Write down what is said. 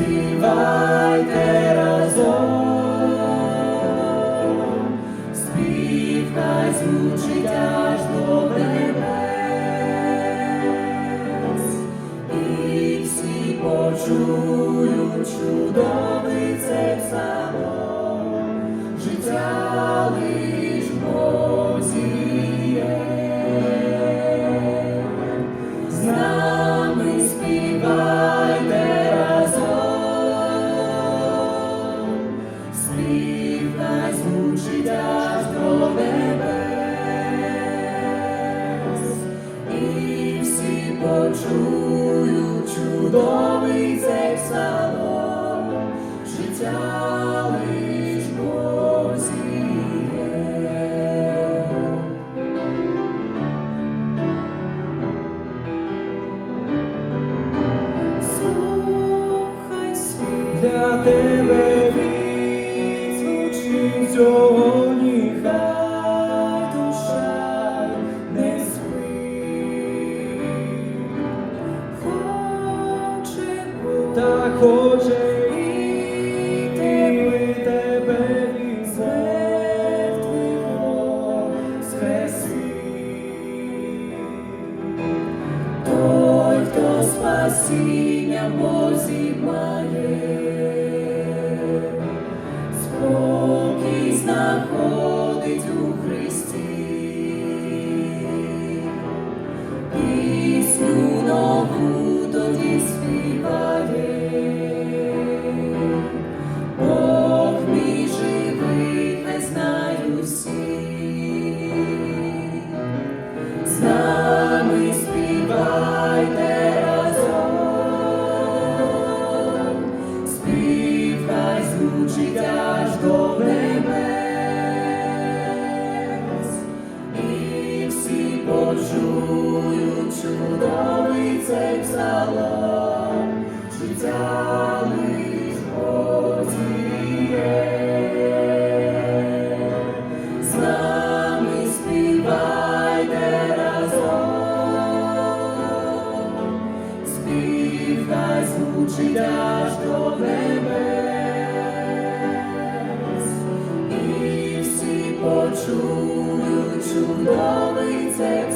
Співайте. Почують чудовий цей псалом, життя лиш Бозі. Слухай світ. Для тебе відзвучить сьогодні, хоче і і тебе тебе він з. Той, хто спасіння Бозі має, спокій знаходить у Христі. Звучить аж до небес, і всі почують чудовий цей псалом, життя лиш в Бозі є. З нами співайте разом, спів хай звучить аж до небес, почують